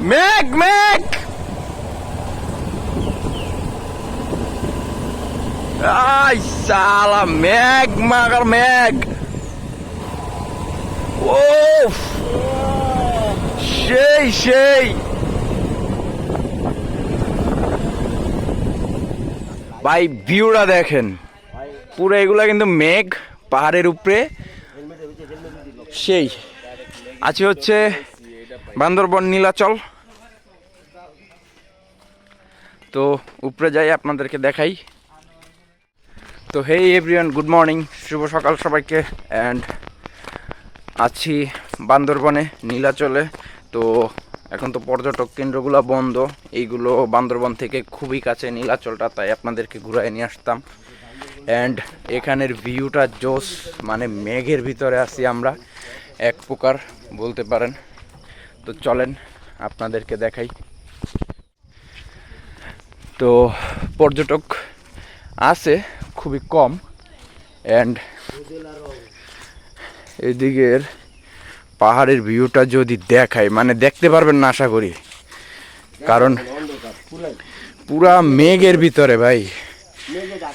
মেঘ মেঘ! আই সালা মেঘ, মাগার মেঘ! ও সেই সেই! ভাই, ভিউটা দেখেন। পুরো এগুলা কিন্তু মেঘ, পাহাড়ের উপরে। সেই। আছে হচ্ছে বান্দরবন, নীলাচল। তো উপরে যাই, আপনাদেরকে দেখাই। তো হেই এভরিওয়ান গুড মর্নিং শুভ সকাল সবাইকে অ্যান্ড আছি বান্দরবনে, নীলাচলে। তো এখন তো পর্যটক কেন্দ্রগুলো বন্ধ, এইগুলো বান্দরবন থেকে খুবই কাছে নীলাচলটা, তাই আপনাদেরকে ঘুরাই নিয়ে আসতাম। অ্যান্ড এখানের ভিউটা জোস মানে মেঘের ভিতরে আছি আমরা, এক প্রকার বলতে পারেন। তো চলেন, আপনাদেরকে দেখাই। তো পর্যটক আছে, খুবই কম। অ্যান্ড এদিকের পাহাড়ের ভিউটা যদি দেখাই মানে দেখতে পারবেন না আশা করি। কারণ পুরা মেঘের ভিতরে ভাই।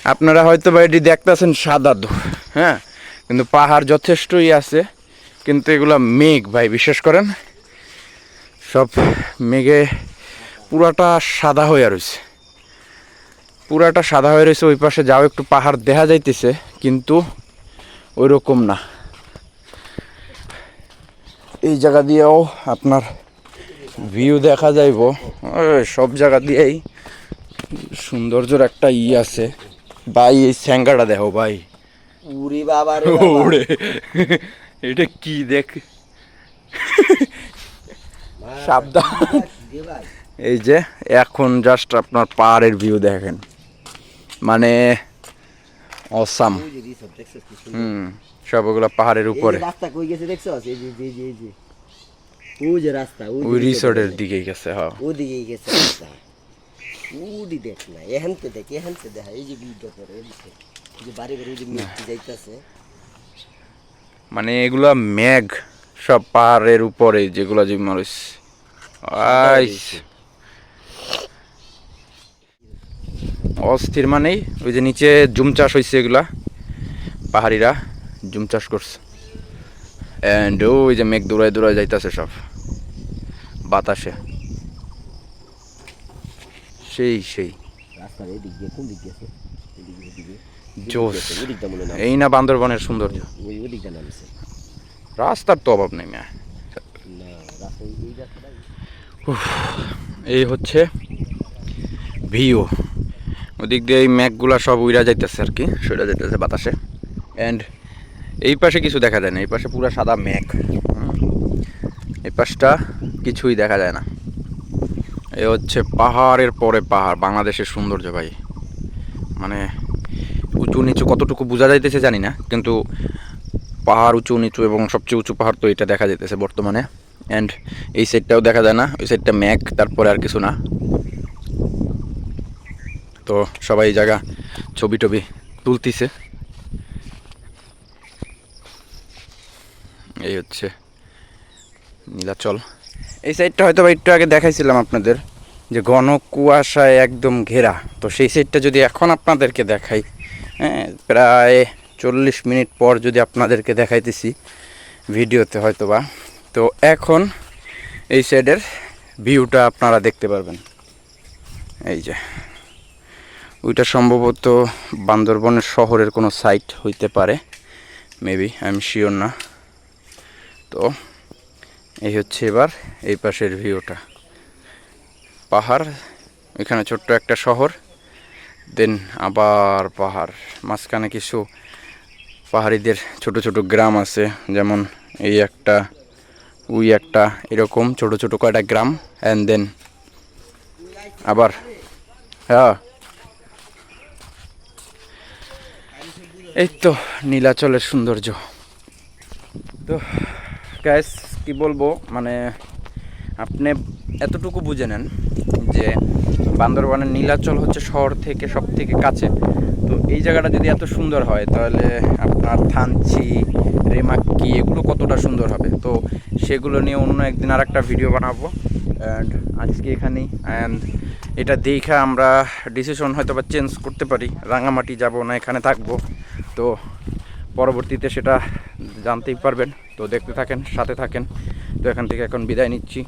আপনারা হয়তো বা এটি দেখতেছেন সাদা ধু- হ্যাঁ? কিন্তু পাহাড় যথেষ্টই আছে, কিন্তু এগুলা মেঘ ভাই বিশ্বাস করেন সব মেঘে পুরাটা সাদা হয়ে রয়েছে। পুরাটা সাদা হয়ে রয়েছে ওই পাশে যাও একটু পাহাড় দেখা যাইতেছে কিন্তু ওই রকম না। এই জায়গা দিয়েও আপনার ভিউ দেখা যাইব। সব জায়গা দিয়েই সৌন্দর্যর একটা ই আছে। ভাই এই স্যাঙ্গাটা দেখো ভাই। উরি বাবা রে বাবা। ওরে এটা কি দেখ? সাবধান এই যে এখন জাস্ট আপনার পাহাড়ের ভিউ দেখেন মানে অসাম। হুম সব ওগুলো পাহাড়ের উপরে রাস্তা কই গেছে দেখছস? এই যে, এই যে, এই যে। ওই যে রাস্তা, ওই যে ওই গেছে। রাস্তা। দেখ না, দেখ, দেখা, এই যে ভিউটা করে, যে। বাড়ি বাড়ি যে মিষ্টি যাইতাছে। মানে এগুলা মেঘ সব পাহাড়ের উপরে যেগুলো যে মানুষ অস্থির মানেই ওই যে নিচে জুম চাষ হয়েছে এগুলা পাহাড়িরা জুম চাষ করছে। অ্যান্ড ওই যে মেঘ দৌড়ায় দৌড়ায় যাইতেছে সব বাতাসে। সেই সেই। এই না বান্দরবনের সৌন্দর্য। রাস্তার তো অভাব নেই ম্যা। এই- হচ্ছে ভিউ। ওদিক দিয়ে এই ম্যাঘগুলা সব উইরা যাইতেছে আর কি, সইরা যাইতেছে বাতাসে। অ্যান্ড এই পাশে কিছু দেখা যায় না, এই পাশে পুরো সাদা হুম। এই পাশটা কিছুই দেখা যায় না। এ হচ্ছে পাহাড়ের পরে পাহাড়, বাংলাদেশের সৌন্দর্য ভাই। মানে উঁচু নিচু কতটুকু বোঝা যাইতেছে জানি না, কিন্তু পাহাড় উঁচু নিচু এবং সবচেয়ে উঁচু পাহাড় তো এটা দেখা যাইতেছে বর্তমানে। অ্যান্ড এই সাইডটাও দেখা যায় না, ওই সাইডটা ম্যাক, তারপরে আর কিছু না। তো সবাই জায়গা ছবি টবি তুলতিছে। এই হচ্ছে নীলাচল। এই সাইডটা হয়তো বা একটু আগে দেখাইছিলাম আপনাদের, যে ঘন কুয়াশায় একদম ঘেরা। তো সেই সাইডটা যদি এখন আপনাদেরকে দেখাই হ্যাঁ প্রায় চল্লিশ মিনিট পর যদি আপনাদেরকে দেখাইতেছি, ভিডিওতে হয়তো বা তো এখন এই সাইডের ভিউটা আপনারা দেখতে পারবেন। এই যে। ওইটা সম্ভবত বান্দরবনের শহরের কোনো সাইট হইতে পারে। মেবি আই এম শিওর না। তো এই হচ্ছে এবার এই পাশের ভিউটা। পাহাড়, এখানে ছোট্ট একটা শহর দেন আবার পাহাড়। মাঝখানে কিছু পাহাড়িদের ছোট ছোট গ্রাম আছে, যেমন এই একটা ওই একটা এরকম ছোট ছোট কয়টা গ্রাম অ্যান্ড দেন আবার হ্যাঁ। এই তো নীলাচলের সৌন্দর্য। তো গ্যাস কি বলব মানে আপনি এতটুকু বুঝে নেন যে বান্দরবানের নীলাচল হচ্ছে শহর থেকে সব থেকে কাছে। তো এই জায়গাটা যদি এত সুন্দর হয়, তাহলে আপনার থানচি, রেমাক্কি, এগুলো কতটা সুন্দর হবে? তো সেগুলো নিয়ে অন্য একদিন আর একটা ভিডিও বানাবো। অ্যান্ড আজকে এখানেই। অ্যান্ড এটা দেখে আমরা ডিসিশন হয়তো বা চেঞ্জ করতে পারি। রাঙামাটি যাব না, এখানে থাকব। তো পরবর্তীতে সেটা জানতেই পারবেন। তো দেখতে থাকেন, সাথে থাকেন। তো এখান থেকে এখন বিদায় নিচ্ছি।